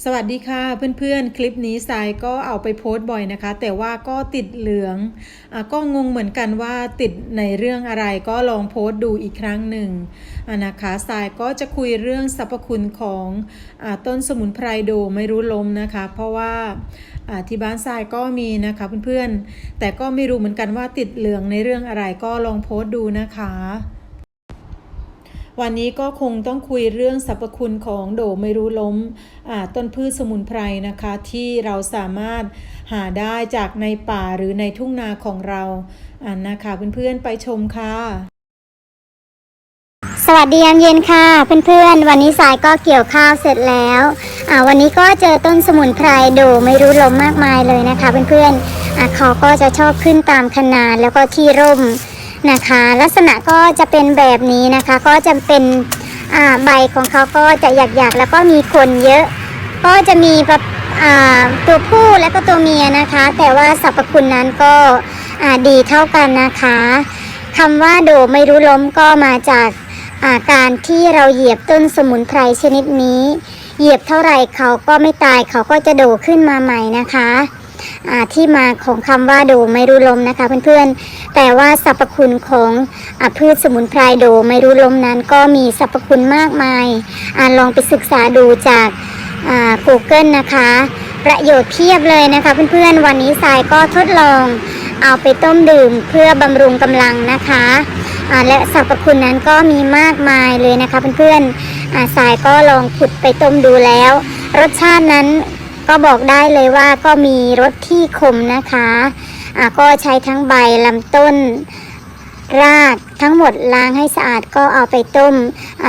สวัสดีค่ะเพื่อนๆ คลิปนี้สายก็เอาไปโพสต์บ่อยนะคะ แต่ว่าก็ติดเหลืองอก็งงเหมือนกันว่าติดในเรื่องอะไรก็ลองโพสต์ดูอีกครั้งหนึ่งะนะคะสายก็จะคุยเรื่องสรรพคุณของอต้นสมุนไพรโดไม่รู้ล้มนะคะ เพราะว่าอ่าที่บ้านทรายก็มีนะคะเพื่อนๆ แต่ก็ไม่รู้เหมือนกันว่าติดเหลืองในเรื่องอะไรก็ลองโพสต์ดูนะคะ วันนี้ก็คงต้องคุยเรื่องสรรพคุณของโดไม่รู้ล้มอ่าต้นพืชสมุนไพรนะคะ ที่เราสามารถหาได้จากในป่าหรือในทุ่งนาของเราอ่านะคะเพื่อนๆไปชมค่ะสวัสดียามเย็นค่ะเพื่อนๆ วันนี้สายก็เกี่ยวข้าวเสร็จแล้วอ่าวันนี้ก็เจอต้นสมุนไพรโดไม่รู้ลมมากมายเลยนะคะเพื่อนๆเขาก็จะชอบขึ้นตามคนาแล้วก็ที่ร่ม นะคะ ลักษณะก็จะเป็นแบบนี้นะคะ ก็จะเป็นใบของเขาก็จะหยักๆแล้วก็มีขนเยอะ ก็จะมีแบบตัวผู้และก็ตัวเมียนะคะ แต่ว่าสรรพคุณนั้นก็ดีเท่ากันนะคะคำว่าโดไม่รู้ล้มก็มาจากอาการที่เราเหยียบต้นสมุนไพรชนิดนี้ เหยียบเท่าไหร่เขาก็ไม่ตายเขาก็จะโดขึ้นมาใหม่นะคะ ที่มาของคำว่าโดไม่รู้ลมนะคะ เพื่อนๆ แต่ว่าสรรพคุณของอพืชสมุนไพรโดไม่รู้ลมนั้น ก็มีสรรพคุณมากมายอาลองไปศึกษาดูจากอ่า Google นะคะ ประโยชน์เพียบเลยนะคะ เพื่อนๆ วันนี้สายก็ทดลองเอาไปต้มดื่มเพื่อบำรุงกำลังนะคะและสรรพคุณนั้นก็มีมากมายเลยนะคะเพื่อนๆสายก็ลองขุดไปต้มดูแล้ว รสชาตินั้น ก็บอกได้เลยว่าก็มีรสที่ขมนะคะอ่าก็ใช้ทั้งใบลำต้น รากทั้งหมดล้างให้สะอาดก็เอาไปต้ม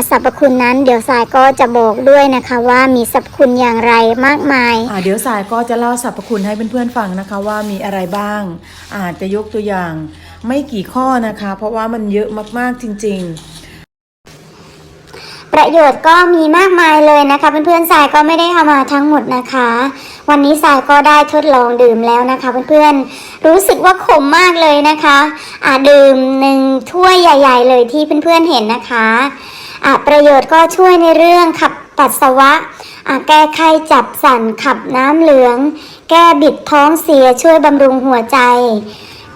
สรรพคุณนั้น เดี๋ยวสายก็จะบอกด้วยนะคะ ว่ามีสรรพคุณอย่างไรมากมายอ่าเดี๋ยวสายก็จะเล่าสรรพคุณให้เพื่อนๆฟังนะคะว่ามีอะไรบ้างอาจจะยกตัวอย่างไม่กี่ข้อนะคะ เพราะว่ามันเยอะมากๆจริง ๆ ประโยชน์ก็มีมากมายเลยนะคะ เพื่อนๆสายก็ไม่ได้เอามาทั้งหมดนะคะ วันนี้สายก็ได้ทดลองดื่มแล้วนะคะ เพื่อนๆรู้สึกว่าขมมากเลยนะคะอ่าดื่มหนึ่งถ้วยใหญ่ ๆ เลยที่เพื่อนๆเห็นนะคะอ่าประโยชน์ก็ช่วยในเรื่องขับปัสสาวะอ่าแก้ไข้จับสั่นขับน้ำเหลือง แก้บิดท้องเสียช่วยบำรุงหัวใจ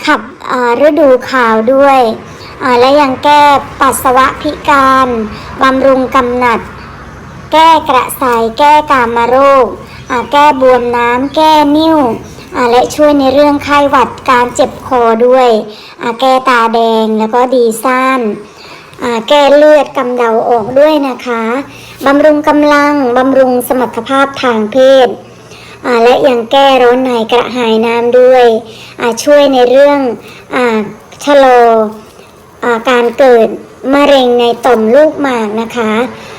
ขับอ่าฤดูขาวด้วย และยังแก้ปัสสาวะพิการบำรุงกำหนัด แก้กระสายแก้กามโรค แก้บวมน้ำแก้นิ่วและช่วยในเรื่องไข้หวัดการเจ็บคอด้วย แก้ตาแดงแล้วก็ดีซ่านแก้เลือดกำเดาออกด้วยนะคะบำรุงกำลังบำรุงสมรรถภาพทางเพศและยังแก้ร้อนในกระหายน้ำด้วยช่วยในเรื่องอชะลอ การเกิดมะเร็งในต่อมลูกหมากนะคะ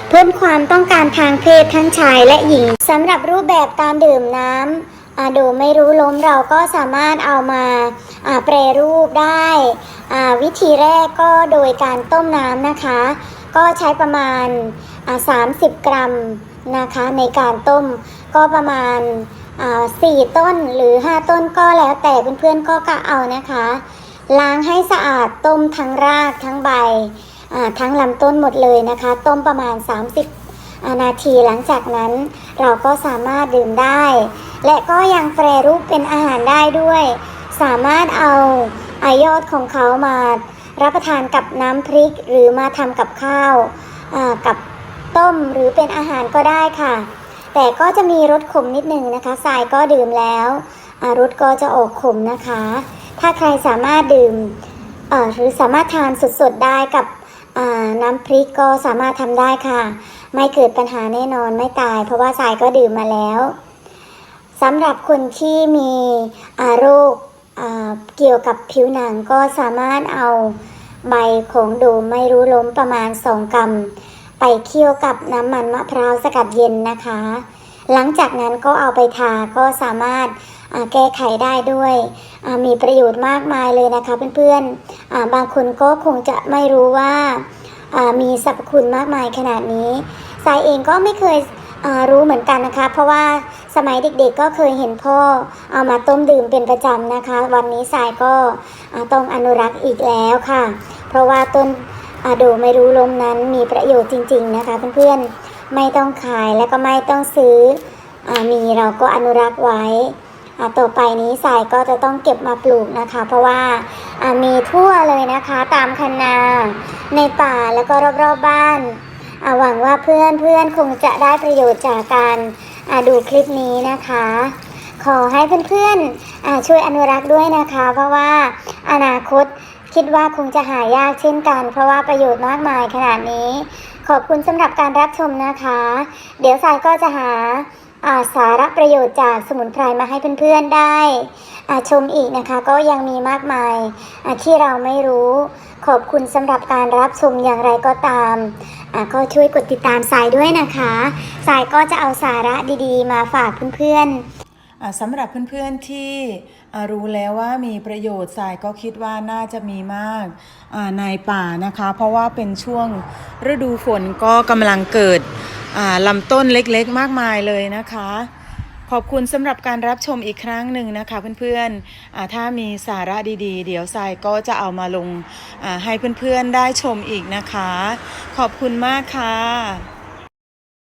เพิ่มความต้องการทางเพศทั้งชายและหญิงสำหรับรูปแบบการดื่มน้ำโดยไม่รู้ล้มเราก็สามารถเอามาแปรรูปได้วิธีแรกก็โดยการต้มน้ำนะคะ ก็ใช้ประมาณ 30 กรัมนะคะในการต้มก็ประมาณอ่า4ต้นหรือ 5 ต้นก็แล้วแต่เพื่อนๆก็กะเอานะคะ ล้างให้สะอาดต้มทั้งรากทั้งใบทั้งลำต้นหมดเลยนะคะ ต้มประมาณ 30 นาทีหลังจากนั้นเราก็สามารถดื่มได้ และก็ยังแปรรูปเป็นอาหารได้ด้วย สามารถเอาอายอดของเขามารับประทานกับน้ำพริกหรือมาทำกับข้าวกับต้มหรือเป็นอาหารก็ได้ค่ะ แต่ก็จะมีรสขมนิดนึงนะคะทรายก็ดื่มแล้ว รสก็จะออกขมนะคะ ถ้าใครสามารถดื่มหรือสามารถทานสดๆได้กับน้ำพริกก็สามารถทำได้ค่ะ ไม่เกิดปัญหาแน่นอนไม่ตาย เพราะว่าสายก็ดื่มมาแล้วสำหรับคนที่มีโรคเกี่ยวกับผิวหนังก็สามารถเอาใบของโดมไม่รู้ล้มประมาณ 2กรัมไปเคี่ยวกับน้ำมันมะพร้าวสกัดเย็นนะคะ หลังจากนั้นก็เอาไปทาก็สามารถ แก้ไขได้ด้วย มีประโยชน์มากมายเลยนะคะเพื่อนๆบางคนก็คงจะไม่รู้ว่ามีสรรพคุณมากมายขนาดนี้สายเองก็ไม่เคยรู้เหมือนกันนะคะ เพราะว่าสมัยเด็กๆก็เคยเห็นพ่อเอามาต้มดื่มเป็นประจำนะคะ วันนี้สายก็ต้องอนุรักษ์อีกแล้วค่ะ เพราะว่าต้นโดไม่รู้ลมนั้นมีประโยชน์จริง ๆนะคะเพื่อนๆไม่ต้องขายและก็ไม่ต้องซื้ออมีเราก็อนุรักษ์ไว้ ต่อไปนี้สายก็จะต้องเก็บมาปลูกนะคะ เพราะว่ามีทั่วเลยนะคะตามคันนาในป่าแล้วก็รอบๆบ้านาหวังว่าเพื่อนเพื่อนคงจะได้ประโยชน์จากการาดูคลิปนี้นะคะ ขอให้เพื่อนๆอช่วยอนุรักษ์ด้วยนะคะ เพราะว่าอนาคตคิดว่าคงจะหายากเช่นกัน เพราะว่าประโยชน์มากมายขนาดนี้ ขอบคุณสำหรับการรับชมนะคะ เดี๋ยวสายก็จะหา สาระประโยชน์จากสมุนไพรมาให้เพื่อนๆได้ชมอีกนะคะก็ยังมีมากมายที่เราไม่รู้ขอบคุณสำหรับการรับชมอย่างไรก็ตามก็ช่วยกดติดตามสายด้วยนะคะสายก็จะเอาสาระดีๆ มาฝากเพื่อนๆสำหรับเพื่อนๆที่รู้แล้วว่ามีประโยชน์สายก็คิดว่าน่าจะมีมากในป่านะคะ เพราะว่าเป็นช่วงฤดูฝนก็กำลังเกิด ลำต้นเล็กๆ มากมายเลยนะคะ ขอบคุณสำหรับการรับชมอีกครั้งหนึ่งนะคะเพื่อนๆถ้ามีสาระดีๆ เดี๋ยวทรายก็จะเอามาลงให้เพื่อนๆได้ชมอีกนะคะ ขอบคุณมากค่ะ